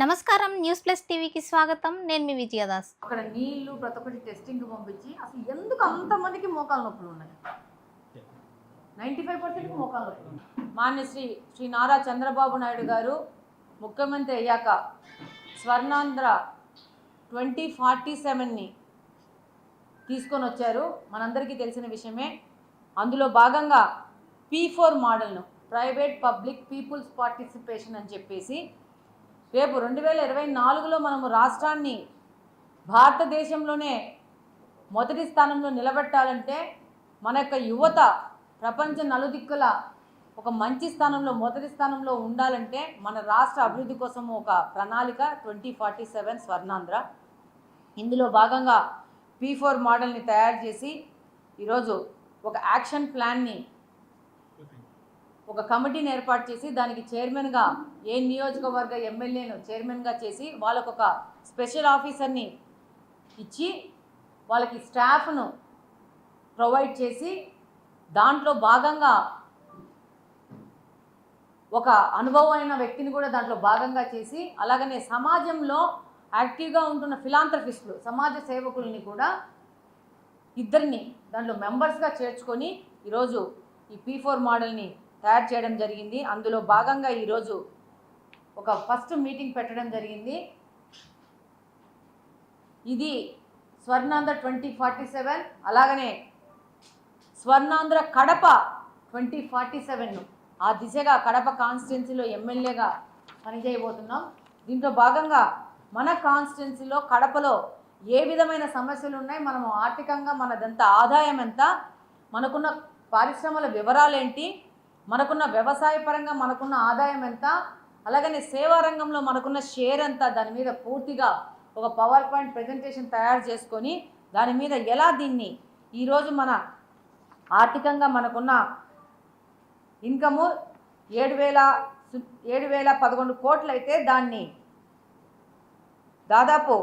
నమస్కారం news plus టీవీకి స్వాగతం. నేను మీ విజయదాస్ అక్కడ నీళ్ళు ప్రతి ఒక్కటి టెస్టింగ్ పంపించి అసలు ఎందుకు అంతమందికి మోకాలు నొప్పులు ఉన్నాయి? నైంటీ ఫైవ్ పర్సెంట్ మోకాలు నొప్పులు ఉన్నాయి. మాన్య శ్రీ శ్రీ నారా చంద్రబాబు నాయుడు గారు ముఖ్యమంత్రి అయ్యాక స్వర్ణాంధ్ర ట్వంటీ ఫార్టీ సెవెన్ని తీసుకొని వచ్చారు. మనందరికీ తెలిసిన విషయమే. అందులో భాగంగా పీ ఫోర్ మోడల్ను ప్రైవేట్ పబ్లిక్ పీపుల్స్ పార్టిసిపేషన్ అని చెప్పేసి రేపు రెండు వేల ఇరవై నాలుగులో మనము రాష్ట్రాన్ని భారతదేశంలోనే మొదటి స్థానంలో నిలబెట్టాలంటే మన యొక్క యువత ప్రపంచ నలుదిక్కుల ఒక మంచి స్థానంలో మొదటి స్థానంలో ఉండాలంటే మన రాష్ట్ర అభివృద్ధి కోసం ఒక ప్రణాళిక ట్వంటీ ఫార్టీ సెవెన్ స్వర్ణాంధ్ర. ఇందులో భాగంగా పీ ఫోర్ మోడల్ని తయారు చేసి ఈరోజు ఒక యాక్షన్ ప్లాన్ని ఒక కమిటీని ఏర్పాటు చేసి దానికి చైర్మన్గా ఏ నియోజకవర్గ ఎమ్మెల్యేను చైర్మన్గా చేసి వాళ్ళకు ఒక స్పెషల్ ఆఫీసర్ని ఇచ్చి వాళ్ళకి స్టాఫ్ను ప్రొవైడ్ చేసి దాంట్లో భాగంగా ఒక అనుభవమైన వ్యక్తిని కూడా దాంట్లో భాగంగా చేసి అలాగనే సమాజంలో యాక్టివ్గా ఉంటున్న ఫిలాంథ్రఫిస్టులు సమాజ సేవకుల్ని కూడా ఇద్దరిని దాంట్లో మెంబర్స్గా చేర్చుకొని ఈరోజు ఈ పీ ఫోర్ మోడల్ని తయారు చేయడం జరిగింది. అందులో భాగంగా ఈరోజు ఒక ఫస్ట్ మీటింగ్ పెట్టడం జరిగింది. ఇది స్వర్ణాంధ్ర ట్వంటీ ఫార్టీ సెవెన్ అలాగనే Swarnandhra Kadapa twenty forty seven ఆ దిశగా కడప కాన్స్టిట్యున్సీలో ఎమ్మెల్యేగా పనిచేయబోతున్నాం. దీంట్లో భాగంగా మన కాన్స్టిట్యున్సీలో కడపలో ఏ విధమైన సమస్యలు ఉన్నాయి మనము ఆర్థికంగా మనదంత ఆదాయం ఎంత మనకున్న పారిశ్రమల వివరాలు ఏంటి మనకున్న వ్యవసాయ పరంగా మనకున్న ఆదాయం ఎంత అలాగనే సేవా రంగంలో మనకున్న షేర్ అంతా దాని మీద పూర్తిగా ఒక పవర్ పాయింట్ ప్రజెంటేషన్ తయారు చేసుకొని దాని మీద ఎలా దీన్ని ఈరోజు మన ఆర్థికంగా మనకున్న ఇన్కము ఏడు వేల సు- ఏడు వేల పదకొండు కోట్లు అయితే దాన్ని దాదాపు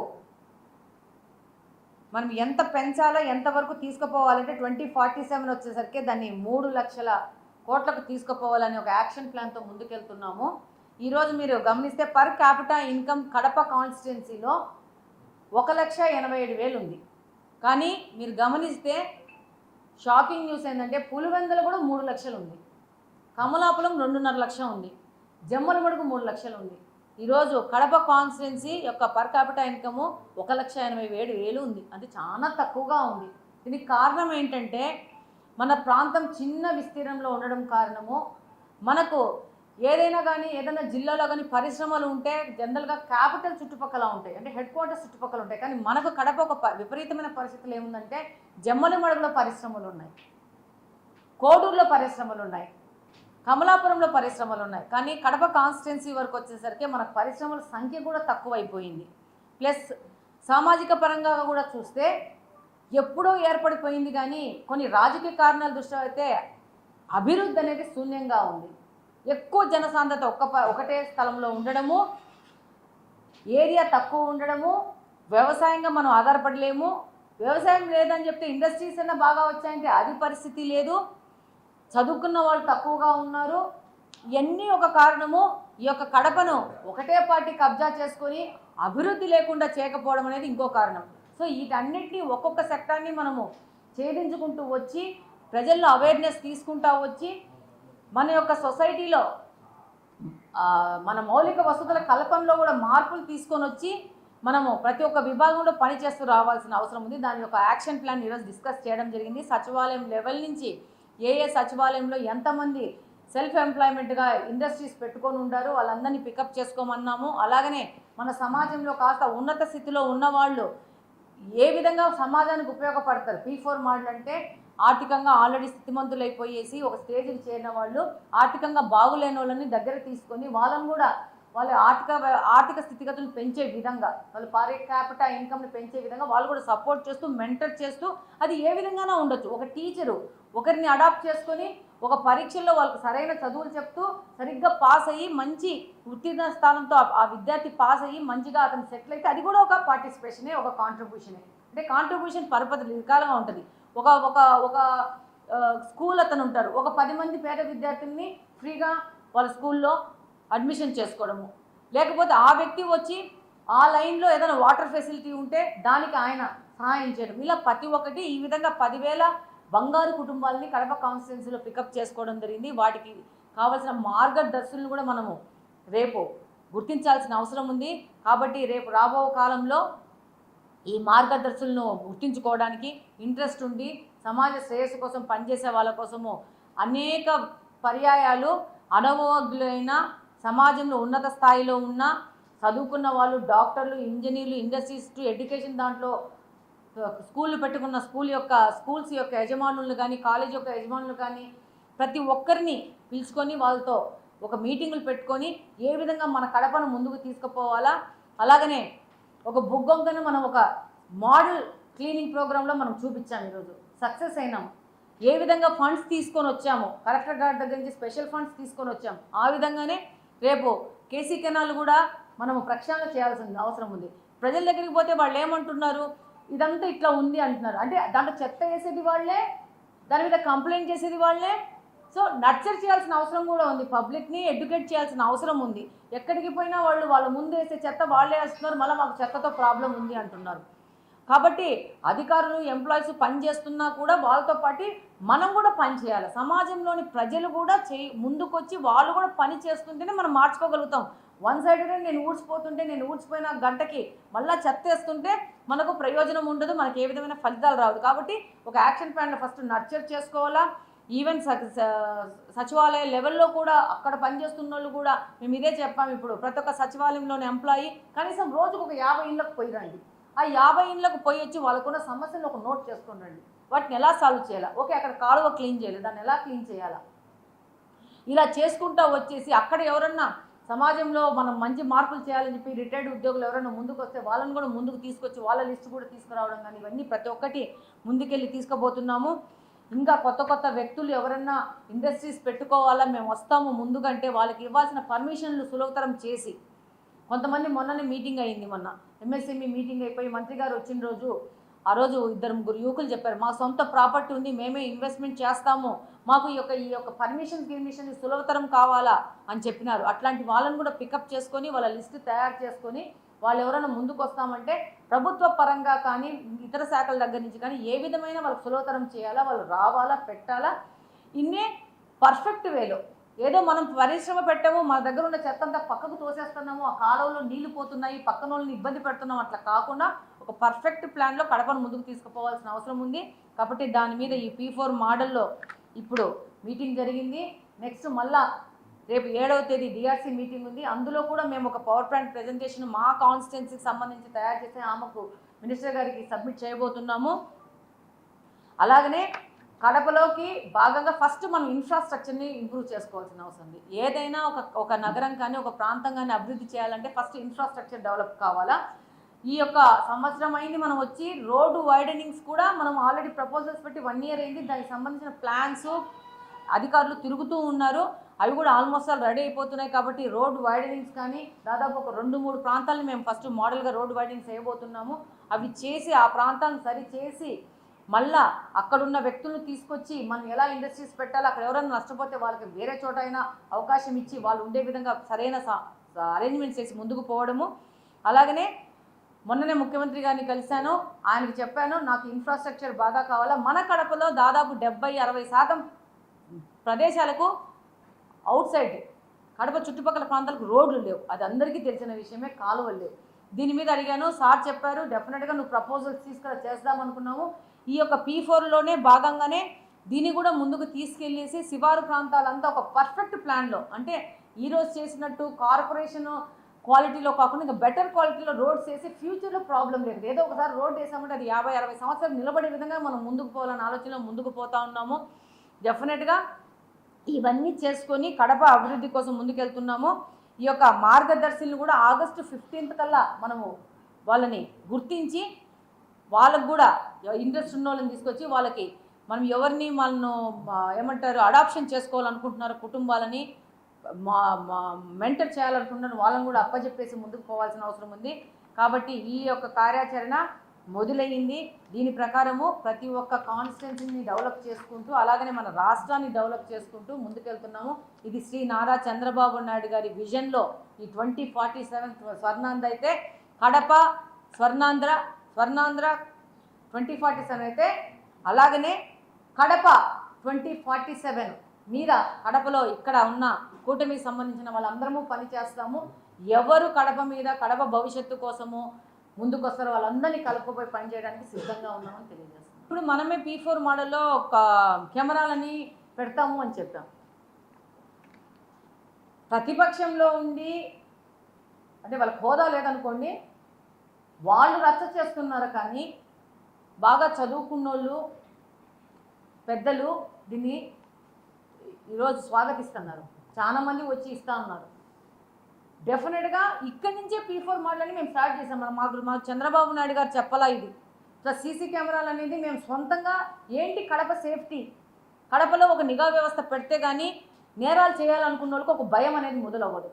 మనం ఎంత పెంచాలో ఎంతవరకు తీసుకుపోవాలంటే ట్వంటీ ఫార్టీ సెవెన్ వచ్చేసరికి దాన్ని మూడు లక్షల కోట్లకు తీసుకుపోవాలని ఒక యాక్షన్ ప్లాన్తో ముందుకెళ్తున్నాము. ఈరోజు మీరు గమనిస్తే పర్ క్యాపిటా ఇన్కమ్ కడప కాన్స్టిట్యున్సీలో ఒక లక్ష ఎనభై ఏడు వేలు ఉంది. కానీ మీరు గమనిస్తే షాకింగ్ న్యూస్ ఏంటంటే పులివెందులు కూడా మూడు లక్షలు ఉంది. కమలాపురం రెండున్నర లక్ష ఉంది. జమ్మలమడుగు మూడు లక్షలు ఉంది. ఈరోజు కడప కాన్స్టిట్యున్సీ యొక్క పర్ క్యాపిటా ఇన్కము ఒక లక్ష ఎనభై ఏడు వేలు ఉంది. అంటే చాలా తక్కువగా ఉంది. దీనికి కారణం ఏంటంటే మన ప్రాంతం చిన్న విస్తీర్ణంలో ఉండడం కారణము మనకు ఏదైనా కానీ ఏదైనా జిల్లాలో కానీ పరిశ్రమలు ఉంటే జనరల్గా క్యాపిటల్ చుట్టుపక్కల ఉంటాయి. అంటే హెడ్ క్వార్టర్స్ చుట్టుపక్కల ఉంటాయి. కానీ మనకు కడప ఒక విపరీతమైన పరిస్థితులు ఏముందంటే జమ్మలమడుగులో పరిశ్రమలు ఉన్నాయి. కోడూరులో పరిశ్రమలు ఉన్నాయి. కమలాపురంలో పరిశ్రమలు ఉన్నాయి. కానీ కడప కాన్స్టిట్యున్సీ వరకు వచ్చేసరికి మనకు పరిశ్రమల సంఖ్య కూడా తక్కువైపోయింది. ప్లస్ సామాజిక పరంగా కూడా చూస్తే ఎప్పుడో ఏర్పడిపోయింది కానీ కొన్ని రాజకీయ కారణాల దృష్ట్యా అయితే అభివృద్ధి అనేది శూన్యంగా ఉంది. ఎక్కువ జనసాంద్రత ఒక్క ప- ఒకటే స్థలంలో ఉండడము ఏరియా తక్కువ ఉండడము వ్యవసాయంగా మనం ఆధారపడలేము. వ్యవసాయం లేదని చెప్తే ఇండస్ట్రీస్ అయినా బాగా వచ్చాయంటే అది పరిస్థితి లేదు. చదువుకున్న వాళ్ళు తక్కువగా ఉన్నారు. ఇవన్నీ ఒక కారణము. ఈ యొక్క కడపను ఒకటే పార్టీ కబ్జా చేసుకొని అభివృద్ధి లేకుండా చేయకపోవడం అనేది ఇంకో కారణం. సో వీటన్నిటినీ ఒక్కొక్క సెక్టార్ని మనము ఛేదించుకుంటూ వచ్చి ప్రజల్లో అవేర్నెస్ తీసుకుంటా వచ్చి మన యొక్క సొసైటీలో మన మౌలిక వసతుల కల్పనలో కూడా మార్పులు తీసుకొని వచ్చి మనము ప్రతి ఒక్క విభాగంలో పనిచేస్తూ రావాల్సిన అవసరం ఉంది. దాని యొక్క యాక్షన్ ప్లాన్ ఈరోజు డిస్కస్ చేయడం జరిగింది. సచివాలయం లెవెల్ నుంచి ఏ ఏ సచివాలయంలో ఎంతమంది సెల్ఫ్ ఎంప్లాయ్మెంట్గా ఇండస్ట్రీస్ పెట్టుకొని ఉండారు వాళ్ళందరినీ పికప్ చేసుకోమన్నాము. అలాగనే మన సమాజంలో కాస్త ఉన్నత స్థితిలో ఉన్నవాళ్ళు ఏ విధంగా సమాజానికి ఉపయోగపడతారు? పీ ఫోర్ మోడల్ అంటే ఆర్థికంగా ఆల్రెడీ స్థితిమంతులైపోయేసి ఒక స్టేజ్కి చేరిన వాళ్ళు ఆర్థికంగా బాగులేని వాళ్ళని దగ్గర తీసుకొని వాళ్ళని కూడా వాళ్ళ ఆర్థిక ఆర్థిక స్థితిగతులు పెంచే విధంగా వాళ్ళు పారే క్యాపిటా ఇన్కమ్ని పెంచే విధంగా వాళ్ళు కూడా సపోర్ట్ చేస్తూ మెంటర్ చేస్తూ అది ఏ విధంగానో ఉండొచ్చు. ఒక టీచరు ఒకరిని అడాప్ట్ చేసుకొని ఒక పరీక్షల్లో వాళ్ళకి సరైన చదువులు చెప్తూ సరిగ్గా పాస్ అయ్యి మంచి ఉత్తీర్ణ స్థానంతో ఆ- ఆ విద్యార్థి పాస్ అయ్యి మంచిగా అతను సెటిల్ అయితే అది కూడా ఒక పార్టిసిపేషనే ఒక కాంట్రిబ్యూషనే. అంటే కాంట్రిబ్యూషన్ పరపతి రకాలుగా ఉంటుంది. ఒక ఒక ఒక స్కూల్ అతను ఉంటారు ఒక పది మంది పేద విద్యార్థుల్ని ఫ్రీగా వాళ్ళ స్కూల్లో అడ్మిషన్ చేసుకోవడము. లేకపోతే ఆ వ్యక్తి వచ్చి ఆ లైన్లో ఏదైనా వాటర్ ఫెసిలిటీ ఉంటే దానికి ఆయన సహాయం చేయడం. ఇలా ప్రతి ఒక్కటి ఈ విధంగా పదివేల బంగారు కుటుంబాలని కడప కాన్స్టిట్యున్సీలో పికప్ చేసుకోవడం జరిగింది. వాటికి కావాల్సిన మార్గదర్శులను కూడా మనము రేపు గుర్తించాల్సిన అవసరం ఉంది. కాబట్టి రేపు రాబో కాలంలో ఈ మార్గదర్శులను గుర్తించుకోవడానికి ఇంట్రెస్ట్ ఉండి సమాజ శ్రేయస్సు కోసం పనిచేసే వాళ్ళ కోసము అనేక పర్యాయాలు అనుభవజ్ఞులైన సమాజంలో ఉన్నత స్థాయిలో ఉన్న చదువుకున్న వాళ్ళు డాక్టర్లు ఇంజనీర్లు ఇండస్ట్రీస్ట్ ఎడ్యుకేషన్ దాంట్లో స్కూళ్ళు పెట్టుకున్న స్కూల్ యొక్క స్కూల్స్ యొక్క యజమానులు కానీ కాలేజ్ యొక్క యజమానులు కానీ ప్రతి ఒక్కరిని పిలుచుకొని వాళ్ళతో ఒక మీటింగులు పెట్టుకొని ఏ విధంగా మన కడపను ముందుకు తీసుకుపోవాలా? అలాగనే ఒక బుగ్గొంకను మనం ఒక మోడల్ క్లీనింగ్ ప్రోగ్రాంలో మనం చూపించాము ఈరోజు. సక్సెస్ అయినాం. ఏ విధంగా ఫండ్స్ తీసుకొని వచ్చామో కలెక్టర్ గారి దగ్గర నుంచి స్పెషల్ ఫండ్స్ తీసుకొని వచ్చాము ఆ విధంగానే రేపు కేసీ కెనాల్ కూడా మనము ప్రక్షాళన చేయాల్సిన అవసరం ఉంది. ప్రజల దగ్గరికి పోతే వాళ్ళు ఏమంటున్నారు? ఇదంతా ఇట్లా ఉంది అంటున్నారు. అంటే దాంట్లో చెత్త వేసేది వాళ్ళే దాని మీద కంప్లైంట్ చేసేది వాళ్ళే సో నర్చర్ చేయాల్సిన అవసరం కూడా ఉంది. పబ్లిక్ని ఎడ్యుకేట్ చేయాల్సిన అవసరం ఉంది. ఎక్కడికి పోయినా వాళ్ళు వాళ్ళ ముందు వేసే చెత్త వాళ్ళే వేస్తున్నారు. మళ్ళీ మాకు చెత్తతో ప్రాబ్లం ఉంది అంటున్నారు. కాబట్టి అధికారులు ఎంప్లాయీస్ పని చేస్తున్నా కూడా వాళ్ళతో పాటు మనం కూడా పని చేయాలి. సమాజంలోని ప్రజలు కూడా చేయి ముందుకొచ్చి వాళ్ళు కూడా పని చేస్తుంటేనే మనం మార్చుకోగలుగుతాం. వన్ సైడెడ్ నేను ఊడ్చిపోతుంటే నేను ఊడ్చిపోయిన గంటకి మళ్ళీ చెత్త వేస్తుంటే మనకు ప్రయోజనం ఉండదు. మనకి ఏ విధమైన ఫలితాలు రాదు కాబట్టి ఒక యాక్షన్ ప్లాన్లో ఫస్ట్ నర్చర్ చేసుకోవాలా? ఈవెన్ స- సచివాలయ లెవెల్లో కూడా అక్కడ పనిచేస్తున్న వాళ్ళు కూడా మేము ఇదే చెప్పాము ఇప్పుడు. ప్రతి ఒక్క సచివాలయంలోని ఎంప్లాయీ కనీసం రోజుకు ఒక యాభై ఇళ్ళకు పోయి రండి. ఆ యాభై ఇళ్ళకు పోయి వచ్చి వాళ్ళకున్న సమస్యలను ఒక నోట్ చేసుకుని రండి. వాటిని ఎలా సాల్వ్ చేయాలా? ఓకే అక్కడ కాలువ క్లీన్ చేయాలి. దాన్ని ఎలా క్లీన్ చేయాలా? ఇలా చేసుకుంటా వచ్చేసి అక్కడ ఎవరన్నా సమాజంలో మనం మంచి మార్పులు చేయాలని చెప్పి రిటైర్డ్ ఉద్యోగులు ఎవరైనా ముందుకు వస్తే వాళ్ళని కూడా ముందుకు తీసుకొచ్చి వాళ్ళ లిస్ట్ కూడా తీసుకురావడం కానీ ఇవన్నీ ప్రతి ఒక్కటి ముందుకెళ్ళి తీసుకుపోతున్నాము. ఇంకా కొత్త కొత్త వ్యక్తులు ఎవరన్నా ఇండస్ట్రీస్ పెట్టుకోవాలా మేము వస్తాము ముందుకంటే వాళ్ళకి ఇవ్వాల్సిన పర్మిషన్లు సులభతరం చేసి. కొంతమంది మొన్ననే మీటింగ్ అయింది మొన్న. ఎంఎస్ఎంఈ మీటింగ్ అయిపోయి మంత్రి గారు వచ్చిన రోజు ఆ రోజు ఇద్దరు ముగ్గురు యువకులు చెప్పారు మా సొంత ప్రాపర్టీ ఉంది మేమే ఇన్వెస్ట్మెంట్ చేస్తాము. మాకు ఈ యొక్క ఈ యొక్క పర్మిషన్ గిర్మిషన్ సులభతరం కావాలా? అని చెప్పినారు. అట్లాంటి వాళ్ళని కూడా పికప్ చేసుకొని వాళ్ళ లిస్ట్ తయారు చేసుకొని వాళ్ళు ఎవరైనా ముందుకు వస్తామంటే ప్రభుత్వ పరంగా కానీ ఇతర శాఖల దగ్గర నుంచి కానీ ఏ విధమైన వాళ్ళకి సులభతరం చేయాలా వాళ్ళు రావాలా పెట్టాలా? ఇన్నే పర్ఫెక్ట్ వేలో. ఏదో మనం పరిశ్రమ పెట్టాము మా దగ్గర ఉన్న చెత్త అంతా పక్కకు తోసేస్తున్నాము ఆ కాలువలో నీళ్ళు పోతున్నాయి పక్కన వాళ్ళని ఇబ్బంది పెడుతున్నాం అట్లా కాకుండా ఒక పర్ఫెక్ట్ ప్లాన్లో కడపను ముందుకు తీసుకుపోవాల్సిన అవసరం ఉంది. కాబట్టి దాని మీద ఈ పీ ఫోర్ మోడల్లో ఇప్పుడు మీటింగ్ జరిగింది. నెక్స్ట్ మళ్ళా రేపు ఏడవ తేదీ డిఆర్సీ మీటింగ్ ఉంది. అందులో కూడా మేము ఒక పవర్ పాయింట్ ప్రజెంటేషన్ మా కాన్స్టిట్యున్సీకి సంబంధించి తయారు చేసి ఆమెకు మినిస్టర్ గారికి సబ్మిట్ చేయబోతున్నాము. అలాగనే కడపలోకి భాగంగా ఫస్ట్ మనం ఇన్ఫ్రాస్ట్రక్చర్ని ఇంప్రూవ్ చేసుకోవాల్సిన అవసరం ఉంది. ఏదైనా ఒక ఒక నగరం కానీ ఒక ప్రాంతం కానీ అభివృద్ధి చేయాలంటే ఫస్ట్ ఇన్ఫ్రాస్ట్రక్చర్ డెవలప్ కావాలా? ఈ యొక్క సంవత్సరం అయింది మనం వచ్చి రోడ్డు వైడనింగ్స్ కూడా మనం ఆల్రెడీ ప్రపోజల్స్ పెట్టి వన్ ఇయర్ అయింది. దానికి సంబంధించిన ప్లాన్స్ అధికారులు తిరుగుతూ ఉన్నారు. అవి కూడా ఆల్మోస్ట్ ఆల్ రెడీ అయిపోతున్నాయి కాబట్టి రోడ్ వైడనింగ్స్ కానీ దాదాపు ఒక రెండు మూడు ప్రాంతాలను మేము ఫస్ట్ మోడల్గా రోడ్ వైడనింగ్స్ వేయబోతున్నాము. అవి చేసి ఆ ప్రాంతాలను సరి చేసి మళ్ళా అక్కడున్న వ్యక్తులను తీసుకొచ్చి మనం ఎలా ఇండస్ట్రీస్ పెట్టాలి అక్కడ ఎవరైనా నష్టపోతే వాళ్ళకి వేరే చోట అయినా అవకాశం ఇచ్చి వాళ్ళు ఉండే విధంగా సరైన అరేంజ్మెంట్స్ చేసి ముందుకు పోవడము. అలాగనే మొన్ననే ముఖ్యమంత్రి గారిని కలిశాను. ఆయనకి చెప్పాను నాకు ఇన్ఫ్రాస్ట్రక్చర్ బాగా కావాలా. మన కడపలో దాదాపు డెబ్బై అరవై శాతం ప్రదేశాలకు అవుట్ సైడ్ కడప చుట్టుపక్కల ప్రాంతాలకు రోడ్లు లేవు. అది అందరికీ తెలిసిన విషయమే కాలువలు లేవు. దీని మీద అడిగాను సార్ చెప్పారు డెఫినెట్గా నువ్వు ప్రపోజల్స్ తీసుకురా చేద్దాం అనుకున్నాము. ఈ యొక్క పీ ఫోర్లోనే భాగంగానే దీన్ని కూడా ముందుకు తీసుకెళ్ళేసి శివారు ప్రాంతాలంతా ఒక పర్ఫెక్ట్ ప్లాన్లో అంటే ఈరోజు చేసినట్టు కార్పొరేషన్ క్వాలిటీలో కాకుండా ఇంకా బెటర్ క్వాలిటీలో రోడ్స్ వేసి ఫ్యూచర్లో ప్రాబ్లం లేదు. ఏదో ఒకసారి రోడ్ వేసామంటే అది యాభై అరవై సంవత్సరాలు నిలబడే విధంగా మనం ముందుకు పోవాలనే ఆలోచనలో ముందుకు పోతా ఉన్నాము. డెఫినెట్గా ఇవన్నీ చేసుకొని కడప అభివృద్ధి కోసం ముందుకెళ్తున్నాము. ఈ యొక్క మార్గదర్శిని కూడా ఆగస్టు ఫిఫ్టీన్త్ కల్లా మనము వాళ్ళని గుర్తించి వాళ్ళకు కూడా ఇంట్రెస్ట్ ఉన్న వాళ్ళని తీసుకొచ్చి వాళ్ళకి మనం ఎవరిని వాళ్ళను ఏమంటారు అడాప్షన్ చేసుకోవాలనుకుంటున్నారు కుటుంబాలని మా మా మెంటర్ చేయాలనుకుంటున్నారు వాళ్ళని కూడా అప్పచెప్పేసి ముందుకు పోవాల్సిన అవసరం ఉంది. కాబట్టి ఈ యొక్క కార్యాచరణ మొదలయ్యింది దీని ప్రకారము ప్రతి ఒక్క కాన్స్టిట్యున్సీని డెవలప్ చేసుకుంటూ అలాగనే మన రాష్ట్రాన్ని డెవలప్ చేసుకుంటూ ముందుకెళ్తున్నాము. ఇది శ్రీ నారా చంద్రబాబు నాయుడు గారి విజన్లో ఈ ట్వంటీ ఫార్టీ సెవెన్ స్వర్ణాంధ్ర అయితే Kadapa Swarnandhra Swarnandhra twenty forty seven అయితే అలాగనే కడప ట్వంటీ ఫార్టీ సెవెన్ మీద కడపలో ఇక్కడ ఉన్న కూటమికి సంబంధించిన వాళ్ళందరము పనిచేస్తాము. ఎవరు కడప మీద కడప భవిష్యత్తు కోసము ముందుకు వస్తారో వాళ్ళందరినీ కలుపుకుపోయి పనిచేయడానికి సిద్ధంగా ఉన్నామని తెలియజేస్తాం ఇప్పుడు మనమే పీ ఫోర్ మోడల్లో ఒక కెమెరాలని పెడతాము అని చెప్పాం. ప్రతిపక్షంలో ఉండి అంటే వాళ్ళకి హోదా లేదనుకోండి వాళ్ళు రచ్చ చేస్తున్నారు కానీ బాగా చదువుకున్నోళ్ళు పెద్దలు దీన్ని ఈరోజు స్వాగతిస్తున్నారు. చాలా మంది వచ్చి ఇస్తా ఉన్నారు. డెఫినెట్గా ఇక్కడి నుంచే పీ ఫోర్ మోడల్ అని మేము స్టార్ట్ చేసాం మాకు మాకు చంద్రబాబు నాయుడు గారు చెప్పలా ఇది? ప్లస్ సీసీ కెమెరాలు అనేది మేము సొంతంగా ఏంటి కడప సేఫ్టీ కడపలో ఒక నిఘా వ్యవస్థ పెడితే కానీ నేరాలు చేయాలనుకున్న వాళ్ళకి ఒక భయం అనేది మొదలవ్వదు.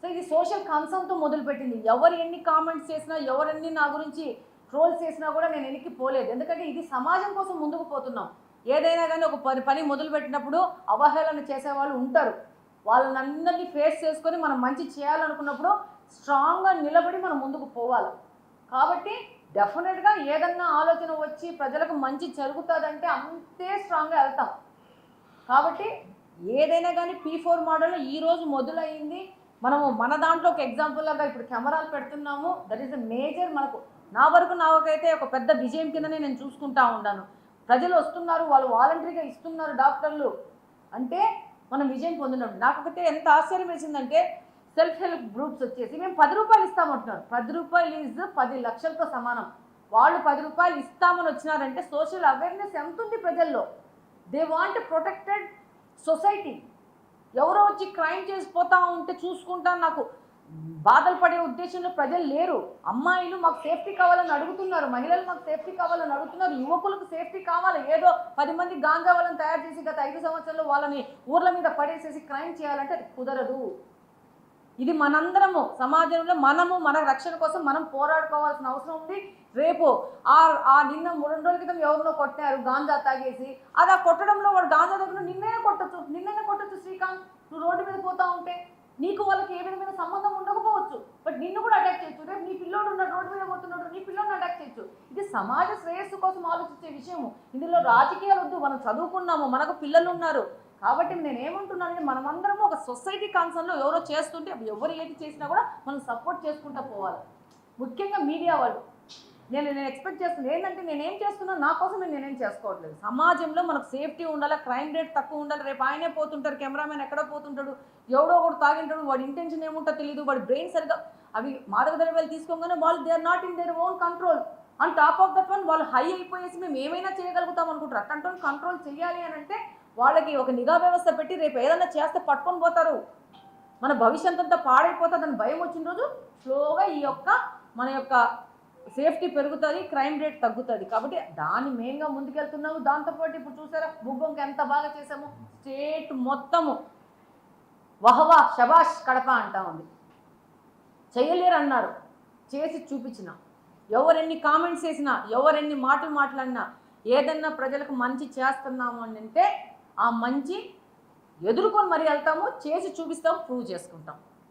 సో ఇది సోషల్ కన్సర్న్తో మొదలుపెట్టింది. ఎవరు ఎన్ని కామెంట్స్ చేసినా ఎవరన్నీ నా గురించి ట్రోల్స్ చేసినా కూడా నేను వెనక్కి పోలేదు. ఎందుకంటే ఇది సమాజం కోసం ముందుకు పోతున్నాం. ఏదైనా కానీ ఒక పని పని మొదలుపెట్టినప్పుడు అవహేళన చేసేవాళ్ళు ఉంటారు. వాళ్ళని అందరినీ ఫేస్ చేసుకొని మనం మంచి చేయాలనుకున్నప్పుడు స్ట్రాంగ్గా నిలబడి మనం ముందుకు పోవాలి. కాబట్టి డెఫినెట్గా ఏదన్నా ఆలోచన వచ్చి ప్రజలకు మంచి జరుగుతుందంటే అంతే స్ట్రాంగ్గా వెళ్తాం. కాబట్టి ఏదైనా కానీ పీ ఫోర్ మోడల్ ఈరోజు మొదలైంది. మనము మన దాంట్లో ఒక ఎగ్జాంపుల్ లాగా ఇప్పుడు కెమెరాలు పెడుతున్నాము. దట్ ఈస్ ద మేజర్ మనకు నా వరకు నాకైతే ఒక పెద్ద విజయం కిందనే నేను చూసుకుంటా ఉన్నాను. ప్రజలు వస్తున్నారు వాళ్ళు వాలంటరీగా ఇస్తున్నారు డాక్టర్లు. అంటే మనం విజయం పొందినాం నాకైతే ఎంత ఆశ్చర్యం వేసిందంటే సెల్ఫ్ హెల్ప్ గ్రూప్స్ వచ్చేసి మేము పది రూపాయలు ఇస్తామంటున్నారు పది రూపాయలు ఈజ్ పది లక్షలతో సమానం. వాళ్ళు పది రూపాయలు ఇస్తామని వచ్చినారంటే సోషల్ అవేర్నెస్ ఎంత ఉంది ప్రజల్లో? దే వాంట్ ప్రొటెక్టెడ్ సొసైటీ ఎవరో వచ్చి క్రైమ్ చేసిపోతా ఉంటే చూసుకుంటాను నాకు. బాధలు పడే ఉద్దేశంలో ప్రజలు లేరు. అమ్మాయిలు మాకు సేఫ్టీ కావాలని అడుగుతున్నారు. మహిళలు మాకు సేఫ్టీ కావాలని అడుగుతున్నారు. యువకులకు సేఫ్టీ కావాలి. ఏదో పది మంది గాంజా వాళ్ళని తయారు చేసి గత ఐదు సంవత్సరాల్లో వాళ్ళని ఊర్ల మీద పడేసేసి క్రైమ్ చేయాలంటే అది కుదరదు. ఇది మనందరము సమాజంలో మనము మన రక్షణ కోసం మనం పోరాడుకోవాల్సిన అవసరం ఉంది. రేపు ఆ ఆ నిన్న మూడు రెండు రోజుల క్రితం ఎవరినో కొట్టారు గాంజా తాగేసి. అది ఆ కొట్టడంలో వాడు గాంజా దగ్గర నిన్నే కొట్టచ్చు. నిన్ననే కొట్టచ్చు శ్రీకాంత్. నువ్వు రోడ్డు మీద పోతా ఉంటే. నీకు వాళ్ళకి ఏ విధమైన సంబంధం ఉండకపోవచ్చు. బట్ నిన్ను కూడా అటాక్ చేయొచ్చు. రేపు నీ పిల్లోడు ఉన్న రోడ్డు మీద పోతున్నాడు నీ పిల్లోడిని అటాక్ చేయొచ్చు. ఇది సమాజ శ్రేయస్సు కోసం ఆలోచించే విషయము. ఇందులో రాజకీయాలు వద్దు మనం చదువుకున్నాము మనకు పిల్లలు ఉన్నారు. కాబట్టి నేను ఏమంటున్నానంటే అందరము ఒక సొసైటీ కాన్సర్న్లో ఎవరో చేస్తుంటే ఎవరు ఏది చేసినా కూడా మనం సపోర్ట్ చేసుకుంటూ పోవాలి. ముఖ్యంగా మీడియా వాళ్ళు. నేను నేను ఎక్స్పెక్ట్ చేస్తున్నాను ఏంటంటే నేనేం చేస్తున్నా నా కోసం నేనేం చేసుకోవట్లేదు. సమాజంలో మనకు సేఫ్టీ ఉండాలి క్రైమ్ రేట్ తక్కువ ఉండాలి? రేపు ఆయనే పోతుంటారు కెమెరామెన్ ఎక్కడో పోతుంటాడు ఎవడో ఒకడు తాగింటాడు వాడి ఇంటెన్షన్ ఏముంటో తెలియదు వాడి బ్రెయిన్ సరిగా అవి మాదక ద్రవ్యాలు తీసుకోగానే వాళ్ళు they are not in their own control and top of that one వాళ్ళు హై అయిపోయేసి మేము ఏమైనా చేయగలుగుతాం అనుకుంటారు. అట్టంటే కంట్రోల్ చేయాలి అని అంటే వాళ్ళకి ఒక నిఘా వ్యవస్థ పెట్టి రేపు ఏదైనా చేస్తే పట్టుకొని పోతారు. మన భవిష్యత్ అంతా పాడైపోతుందని భయం వచ్చిన రోజు స్లోగా ఈ యొక్క మన యొక్క సేఫ్టీ పెరుగుతుంది క్రైమ్ రేట్ తగ్గుతుంది. కాబట్టి దాన్ని మెయిన్గా ముందుకెళ్తున్నాము. దాంతోపాటు ఇప్పుడు చూసారా బుగ్గంకి ఎంత బాగా చేసాము స్టేట్ మొత్తము. వహవా షబాష్ కడప అంటా ఉంది. చేయలేరన్నారు. చేసి చూపించిన. ఎవరెన్ని కామెంట్స్ చేసినా ఎవరెన్ని మాటలు మాట్లాడినా ఏదన్నా ప్రజలకు మంచి చేస్తున్నాము అని అంటే ఆ మంచి ఎదుర్కొని మరి వెళ్తాము చేసి చూపిస్తాం ప్రూవ్ చేసుకుంటాం.